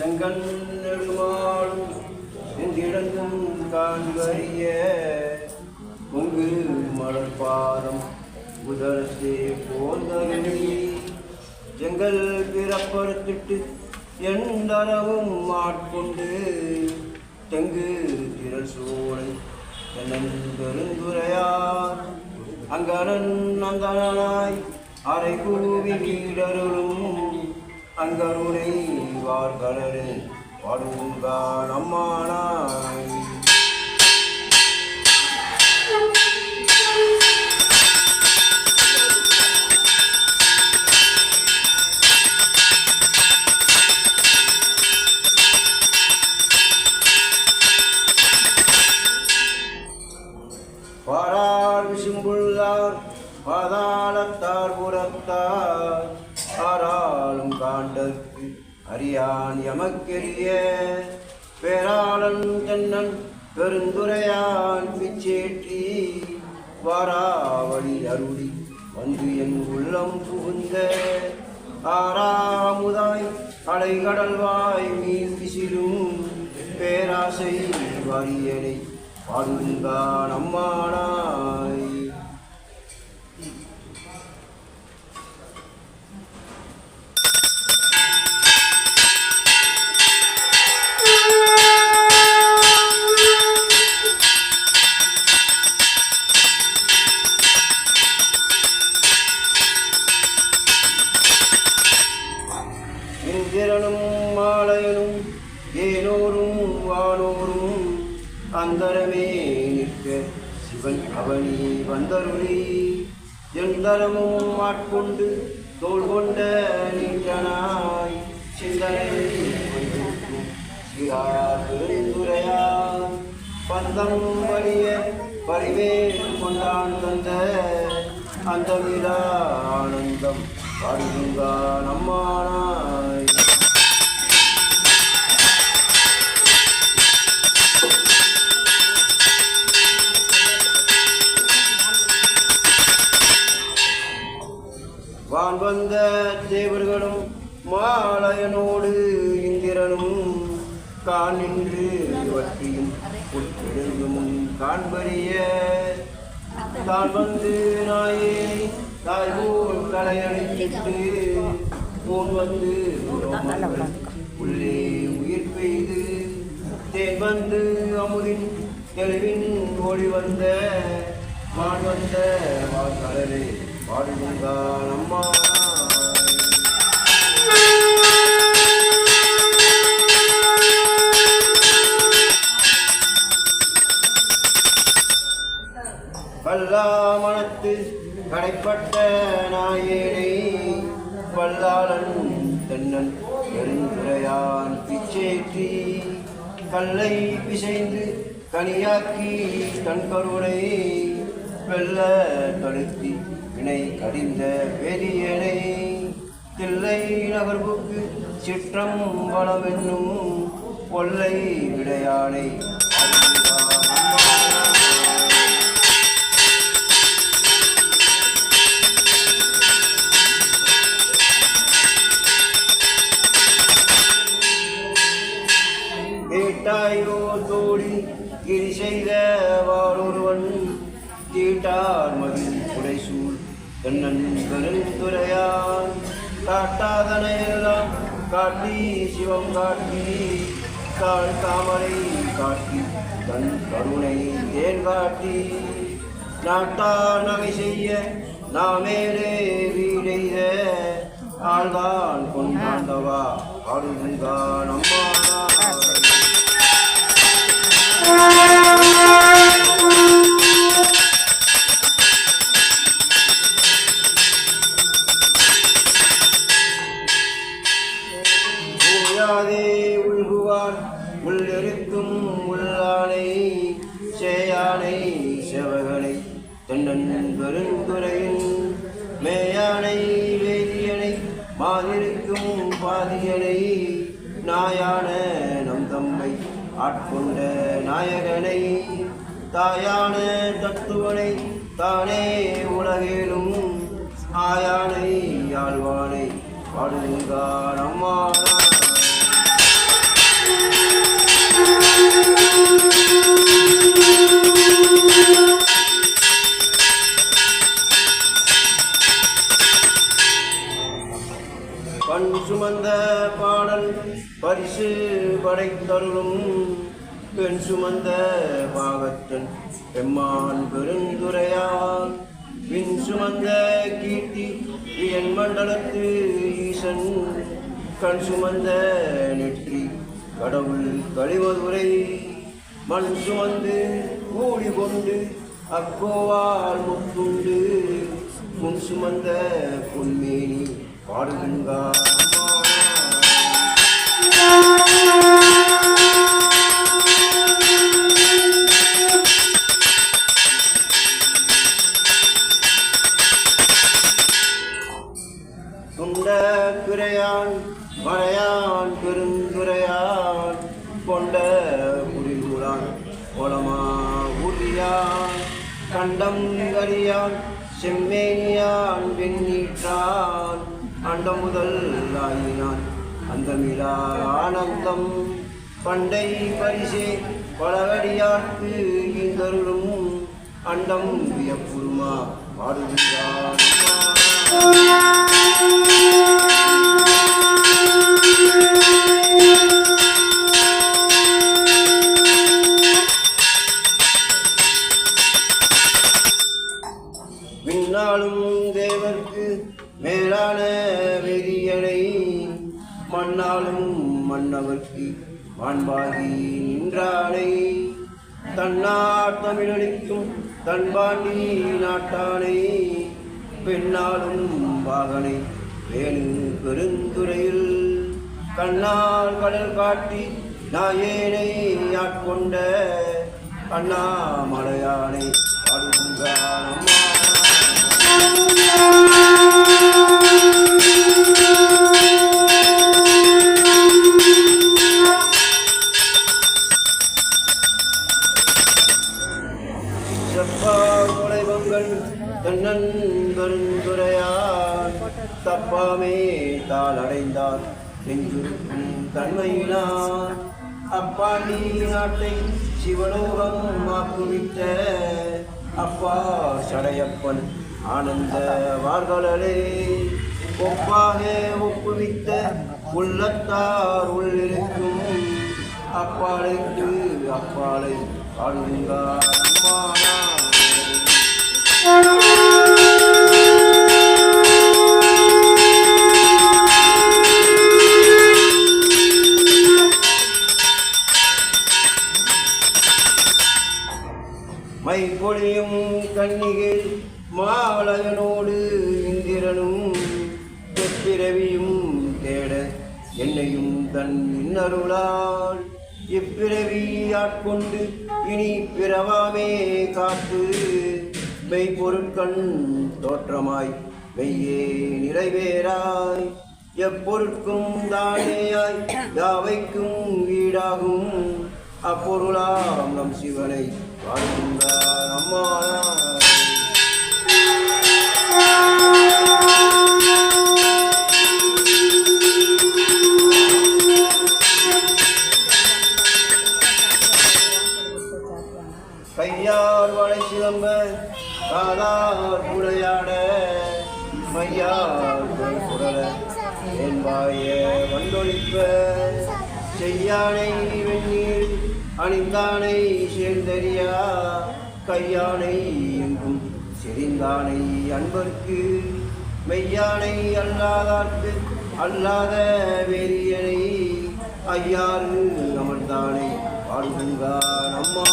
செங்கன் நெடுமாளும் செந்திடங்கும் காண்பறிய பொங்கு மலர்பாரம் உதரத்தே போந்தருளி செங்கல் பிறப்பறுத்திட்டு எந்தரவும் மாட்கொண்டு தெங்கு திரள் சோலை பெருந்துரையார். அங்கனன் அந்தனாய் அரை கூவி வீடருளும் அங்கருணை வார்கடரு வாடுங்கான் அம்மானாய் பாரார் விசும்புள்ளார் பாதாளத்தார் புறத்தார். ஆராளும் காண்டற்கு அறியான் எமக்கெரிய பேராளன் தென்னன் பெருந்துரையான் பிச்சேற்றி வாராவழி அருளி வந்து என் உள்ளம் புகுந்த ஆறாமுதாய் அலைகடல்வாய் மீன் விசிலும் பேராசை வரியனை பாடுங்கான் அம்மானாய். அவனி வந்தருளி எந்தரமும் ஆட்கொண்டு தோல் கொண்ட நீட்டனாய் சிந்தனை வந்திருக்கும் பந்தம் வலிய பரிவேல் கொண்டான் தந்த அந்த ஆனந்தம் பாடுங்கா கான் என்று இவற்றையும் உட்பெருங்கும் காண்பறிய. தான் வந்து நாயே தாய் போல் தலையணைத்திட்டு போன் வந்து உள்ளே உயிர் பெய்து தேன் வந்து அமுதின் தெளிவின் ஓடி வந்த மான் வந்த வாக்கடலே பாடுகின்றான் அம்மா. கல்லாமணத்து கடைப்பட்ட நாயேனை வல்லாளன் தென்னன் பெருந்துரையான் பிச்சேற்றி கல்லை பிசைந்து கனியாக்கி தன் கருணை வெல்ல தடுத்தி வினை கடிந்த வேதியனை தில்லை நகர்வுக்கு சிற்றம் வளமென்னும் கொல்லை விடையானை புடைசூழ் கண்ணன் பெருந்துரையான் காட்டாதனையெல்லாம் காட்டி சிவம் காட்டி தாழ் தாமரை காட்டி தன் கருணை தேன் காட்டி. நாட்டார் நகை செய்ய நாமேலே வீடெய்த ஆழ்வான் கொண்டாண்டவா ஆடுகின்றான் அம்மா தன்னன் பெருந்துரையின் மேயானை வேதியனை மாதிருக்கும் பாதியனை நாயான நம் தம்மை ஆட்கொண்ட நாயகனை தாயான தத்துவனை தானே உலகிலும் ஆயானை ஆழ்வானை பாடுங்கார் அம்மா பண் பாடல் பரிசு படைத்தருளும் பெண் சுமந்த பாகத்தன் எம்மான் பெருந்துரையால் பின் சுமந்த கீர்த்தி என் மண்டலத்து ஈசன். கண் சுமந்த நெற்றி கடவுள் கழிவதுரை. மண் சுமந்து கூடி கொண்டு அக்கோவால் முத்துண்டு. முன் சுமந்த பொன்மேனி பாடுகின்றார். துண்ட பிறையான் பெருந்துரையான் கொண்ட புரிகுளான் கோலமா ஊதியான் கண்டம் கரியான் செம்மேனியான் வெண்ணீற்றான் அண்டம் முதல் அந்தமிலா ஆனந்தம் பண்டை பரிசே பலகடியார்க்கு இந்தருளும் அண்டம் வியப்புருமா பாடுகிறார். தமிழளிக்கும் தன்பாண்டி நாட்டானை பெண்ணாலும் வாகனை வேணு பெருந்துறையில். கண்ணால் கடல் காட்டி நாயேனை ஆட்கொண்ட அண்ணாமலையானை பாடுகின்றான் நாட்டை சிவலோகம் ஆக்குவித்த அப்பா சடையப்பன் ஆனந்த வார்களே ஒப்பாக ஒப்புவித்த உள்ளத்தார் உள்ளிருக்கும் அப்பாலைக்கு அப்பாலை ஆளுங்கார் பொழியும் கன்னிகை மாவளையனோடு இந்திரனும் எப்பிறவியும் தேட என்னையும் தன் இன்னருளால் இப்பிறவி ஆட்கொண்டு இனி பிறவாமே காத்து மெய்ப்பொருட்கண் தோற்றமாய் மெய்யே நிறைவேறாய். எப்பொருட்கும் தானேயாய் யாவைக்கும் வீடாகும் அப்பொருளாம் நம் சிவனை கையார் வளை சிலம்ப காதார் குடையாட மையார் குரல என்பாய வந்தொழிப்ப செய்யானை வெந்நீர் அணிந்தானை சேர்ந்தறியா? கையானை எங்கும் செறிந்தானை அன்பர்க்கு. மெய்யானை அல்லாதார்க்கு அல்லாத வெறியனை. ஐயாறு அமர்ந்தானை வாழ்கின்றான் அம்மா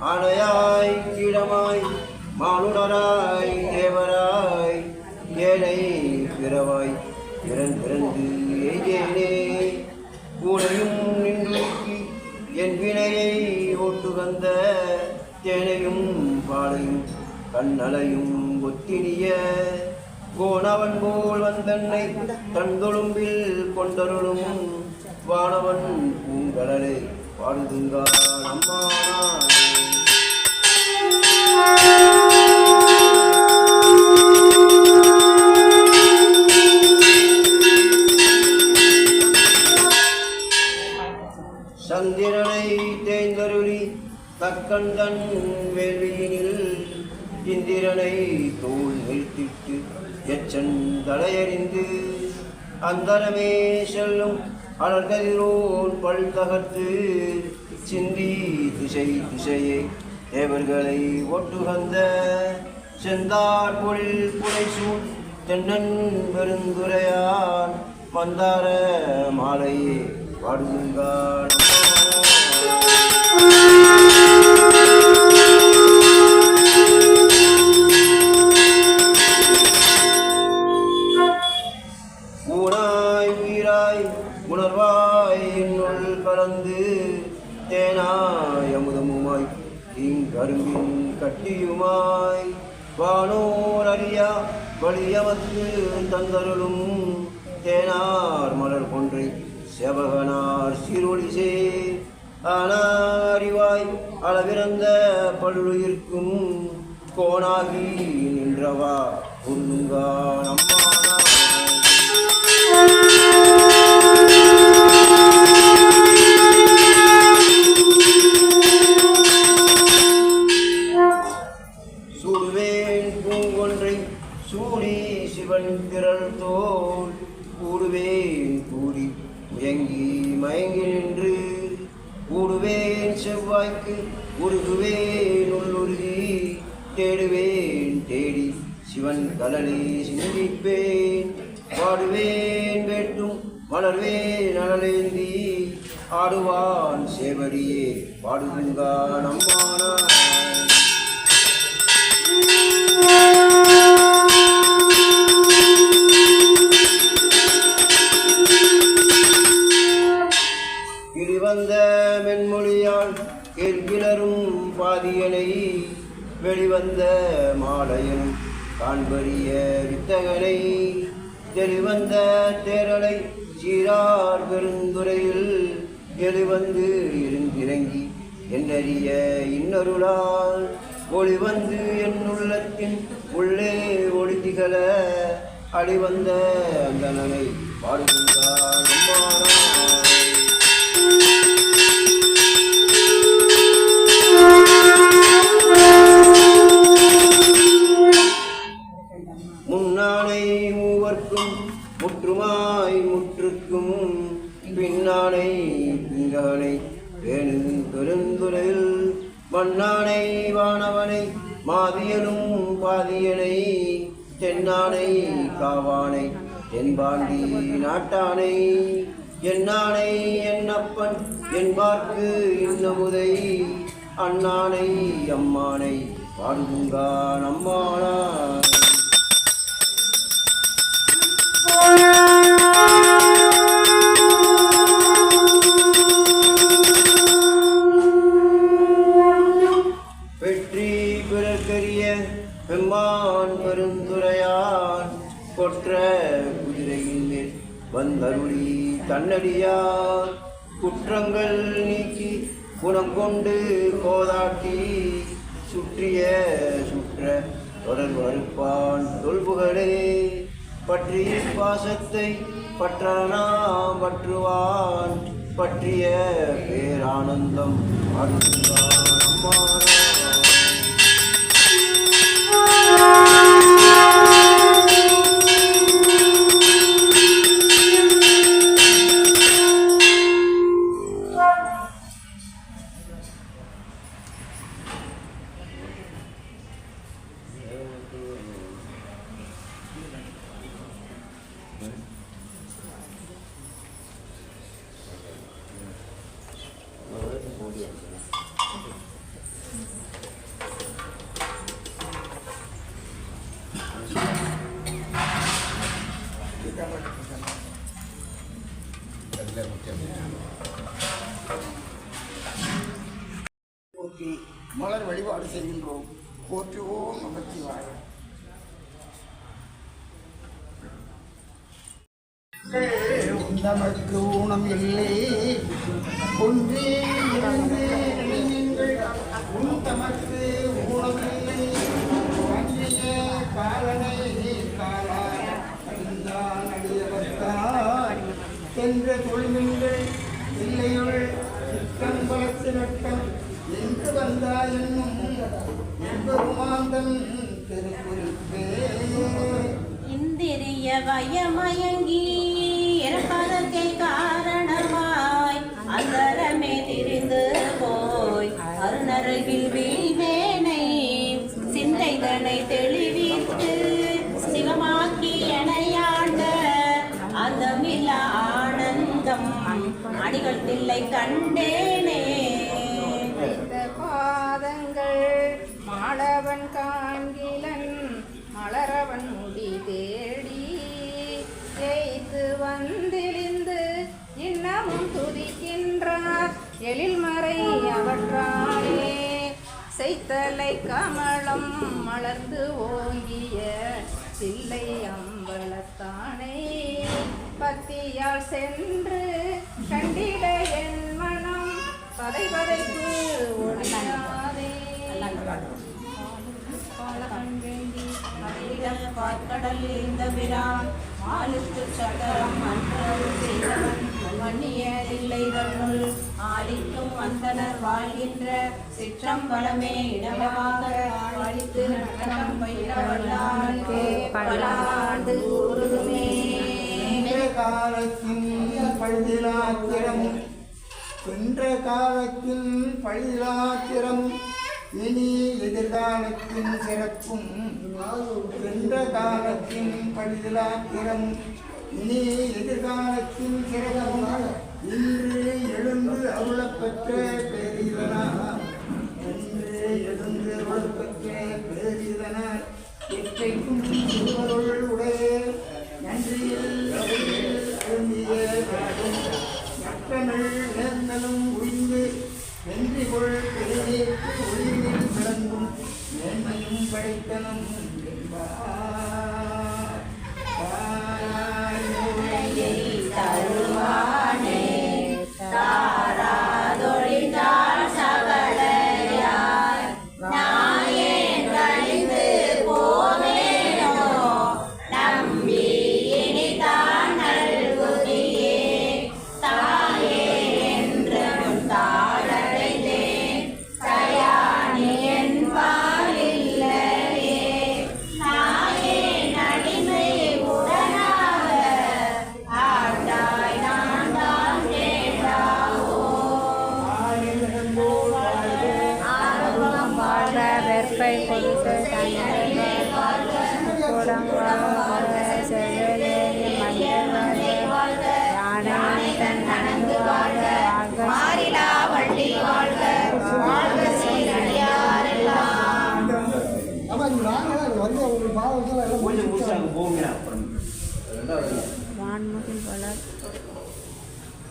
ஆனையாய் மானுடராய் தேவராய் ஏழை பிறவாய் பிறன் பிறந்து எய்தேனே கூடையும் நின்றுக்கி என் வினையை ஓட்டுகந்த தேனையும் பாலையும் கண்ணலையும் ஒத்தினிய கோணவன் போல் வந்தன்னை தந்தொழும்பில் கொண்டருளும் வானவன் பூங்கடலை பாடுதுங்கா அம்மா தக்கந்தன் வேள்வியினில் இந்திரனை தோல் நிறுத்திட்டு எச்சன் தலையறிந்து அந்தரமே செல்லும் அலர்கதிரோன் பல் தகர்த்து சிந்தி திசை திசையை தேவர்களை ஒட்டுகந்த செந்தார் பொழில் புடைசூழ் தென்னன் பெருந்துரையான் மந்தார மாலையே பாடுங்கான் தந்தருளும் தேனார் மலர் கொன்றை செவகனார் சீரொழிசே ஆனாரிவாய் அளவிறந்த பல்லுயிர்க்கும் கோணாகி நின்றவா பொருளுங்கா பாடுவான் சேவடியே பாடுகின்றான் அம்மானாய் கிளிவந்த மென்மொழியால் கேள்கிளரும் பாதியனை வெளிவந்த மாலையன் காண்பறிய வித்தகனை. தெளிவந்த தேரலை சீரார் பெருந்துறையில் எழுவந்து இருந்திறங்கி என்னறிய இன்னொருளால் ஒளிவந்து என் உள்ளத்தின் உள்ளே ஒளிதிகழ அடிவந்த அந்தனனை பாடுகின்றான் நாட்டானை என்னானை என்னப்பன் என்பார்க்கு இன்னமுதை. அண்ணானை அம்மானை பாடுங்கான் நம்மானா வந்தருளி தன்னடியார் குற்றங்கள் நீக்கி குணம் கொண்டு கோதாட்டி சுற்றிய சுற்ற தொடர் மறுப்பான் தொல்புகளே பற்றி பாசத்தை பற்றனா பற்றுவான் பற்றிய பேரானந்தம் அருள்வான் அம்மானாய். செய்கின்றோம் போற்றுவோம் நமச்சிவாய நமக்கு ஊனம் இல்லை ஒன்றே இரண்டே நீங்கள் உன் தமக்கு ஊனம் இல்லை அன்றைய காலனை காலான் அடியவர்த்தார் என்ற தொழில்கள் இல்லையுள் சித்தம் பலத்து நட்டம் என்று வந்தால் என்னும் திருக்குறிப்பே இந்திரிய வயமயங்கி இறப்பதற்கே காரணமாய் அந்தரமே திரிந்து போய் அருணருகில் வீழ்வேனை சிந்தைதனை தெளிவித்து சிவமாக்கி எனையாண்ட அந்தமில்ல ஆனந்தம். அடிகள் தில்லை கண்டே செய்தலை கமலம் மலர்ந்து ஓங்கிய சில்லை அம்பலத்தானே. பத்தியால் சென்று கண்டிட என் மனம் பதை பதைப்பு ஒழியாதே பாலகன் வேண்டி பார்க்கடல் இந்த பிரான் மாலுக்கு சக்கரம் அன்றருள் செய்தவன். மன்னியதில்லை தன்னுள் ஆடிக்கும் அந்தனர் வாழ்கின்ற சிற்றம்பலமே இடமாக அழித்து நடனம் பயிரவல்லானுக்கே பல ஆண்டு கூறுதுமே. காலத்தின் பழுதிலாத்திரமும் சென்ற காலத்தின் பழுதிலாத்திரமும் இனி எதிர்காலத்தின் சிறப்பும் சென்ற காலத்தின் பழுதிலாத்திரமும் இனி எதிர்காலத்தின் சிறப்பும். இன்று எழுந்து அருளப்பெற்ற பேரிதனார் இன்று எழுந்து அருளப்பெற்ற பேரிதனார் எற்றைக்கும் சிறுவருள் உடைய. நன்றியில் அருந்திய வேண்டும் நேர்ந்தலும் உய்ந்து வென்றி கொள் பெருநீர்க்கு ஒளியில் விளங்கும் நேர்மையும் படைத்தனும் என்பார். தாராய் மூளையை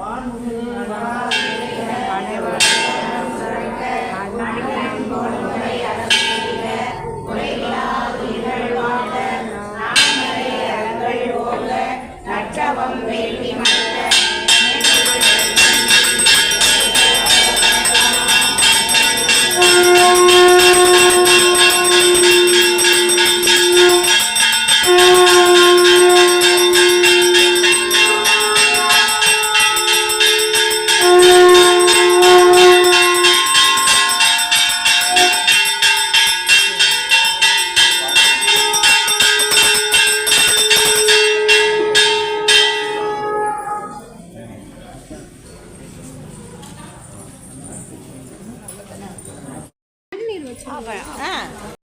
Lá